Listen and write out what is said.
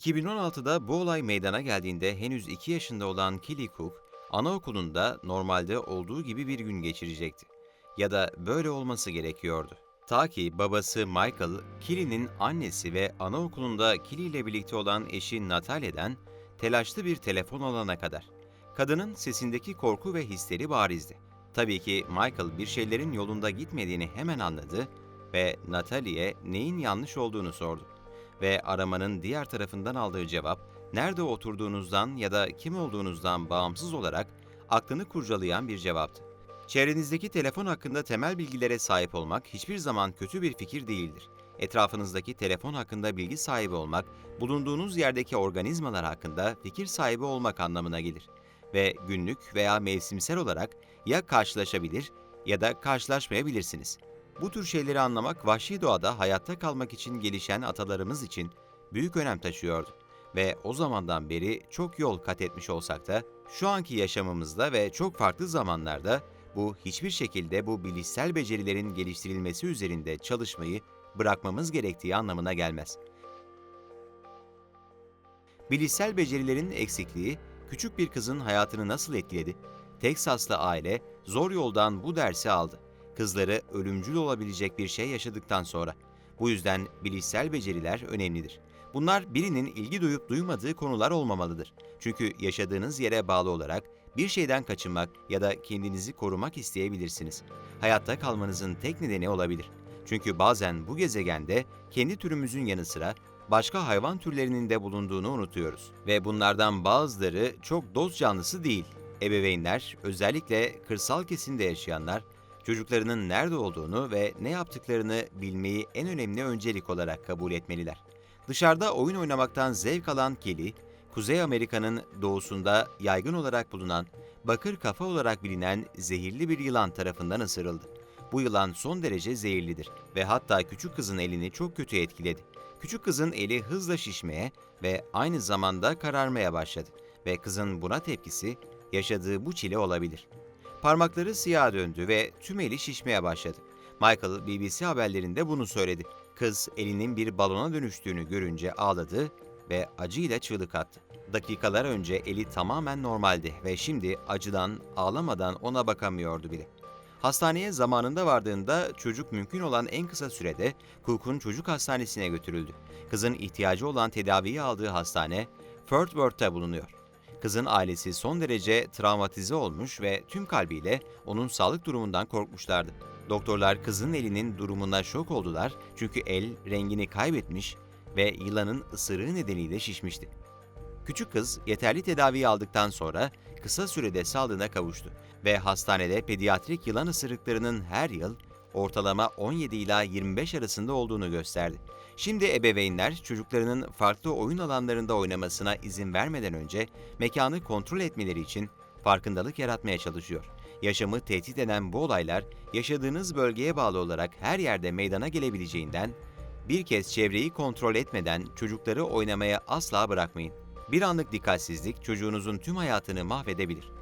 2016'da bu olay meydana geldiğinde henüz 2 yaşında olan Kelly Cook, anaokulunda normalde olduğu gibi bir gün geçirecekti. Ya da böyle olması gerekiyordu. Ta ki babası Michael, Kelly'nin annesi ve anaokulunda Kelly ile birlikte olan eşi Natalia'dan telaşlı bir telefon alana kadar. Kadının sesindeki korku ve histeri barizdi. Tabii ki Michael bir şeylerin yolunda gitmediğini hemen anladı ve Natalie'ye neyin yanlış olduğunu sordu. Ve aramanın diğer tarafından aldığı cevap, nerede oturduğunuzdan ya da kim olduğunuzdan bağımsız olarak aklını kurcalayan bir cevaptı. Çevrenizdeki telefon hakkında temel bilgilere sahip olmak hiçbir zaman kötü bir fikir değildir. Etrafınızdaki telefon hakkında bilgi sahibi olmak, bulunduğunuz yerdeki organizmalar hakkında fikir sahibi olmak anlamına gelir. Ve günlük veya mevsimsel olarak ya karşılaşabilir ya da karşılaşmayabilirsiniz. Bu tür şeyleri anlamak vahşi doğada hayatta kalmak için gelişen atalarımız için büyük önem taşıyordu. Ve o zamandan beri çok yol kat etmiş olsak da şu anki yaşamımızda ve çok farklı zamanlarda bu hiçbir şekilde bu bilişsel becerilerin geliştirilmesi üzerinde çalışmayı bırakmamız gerektiği anlamına gelmez. Bilişsel becerilerin eksikliği küçük bir kızın hayatını nasıl etkiledi? Teksaslı aile zor yoldan bu dersi aldı. Kızları ölümcül olabilecek bir şey yaşadıktan sonra. Bu yüzden bilişsel beceriler önemlidir. Bunlar birinin ilgi duyup duymadığı konular olmamalıdır. Çünkü yaşadığınız yere bağlı olarak bir şeyden kaçınmak ya da kendinizi korumak isteyebilirsiniz. Hayatta kalmanızın tek nedeni olabilir. Çünkü bazen bu gezegende kendi türümüzün yanı sıra başka hayvan türlerinin de bulunduğunu unutuyoruz. Ve bunlardan bazıları çok dost canlısı değil. Ebeveynler, özellikle kırsal kesimde yaşayanlar, çocuklarının nerede olduğunu ve ne yaptıklarını bilmeyi en önemli öncelik olarak kabul etmeliler. Dışarıda oyun oynamaktan zevk alan Kelly, Kuzey Amerika'nın doğusunda yaygın olarak bulunan, bakır kafa olarak bilinen zehirli bir yılan tarafından ısırıldı. Bu yılan son derece zehirlidir ve hatta küçük kızın elini çok kötü etkiledi. Küçük kızın eli hızla şişmeye ve aynı zamanda kararmaya başladı ve kızın buna tepkisi yaşadığı bu çile olabilir. Parmakları siyaha döndü ve tüm eli şişmeye başladı. Michael BBC haberlerinde bunu söyledi. Kız elinin bir balona dönüştüğünü görünce ağladı ve acıyla çığlık attı. Dakikalar önce eli tamamen normaldi ve şimdi acıdan, ağlamadan ona bakamıyordu bile. Hastaneye zamanında vardığında çocuk mümkün olan en kısa sürede Cook'un çocuk hastanesine götürüldü. Kızın ihtiyacı olan tedaviyi aldığı hastane Fort Worth'ta bulunuyor. Kızın ailesi son derece travmatize olmuş ve tüm kalbiyle onun sağlık durumundan korkmuşlardı. Doktorlar kızın elinin durumuna şok oldular çünkü el rengini kaybetmiş ve yılanın ısırığı nedeniyle şişmişti. Küçük kız yeterli tedaviyi aldıktan sonra kısa sürede sağlığına kavuştu ve hastanede pediatrik yılan ısırıklarının her yıl ortalama 17 ila 25 arasında olduğunu gösterdi. Şimdi ebeveynler çocuklarının farklı oyun alanlarında oynamasına izin vermeden önce mekanı kontrol etmeleri için farkındalık yaratmaya çalışıyor. Yaşamı tehdit eden bu olaylar yaşadığınız bölgeye bağlı olarak her yerde meydana gelebileceğinden bir kez çevreyi kontrol etmeden çocukları oynamaya asla bırakmayın. Bir anlık dikkatsizlik çocuğunuzun tüm hayatını mahvedebilir.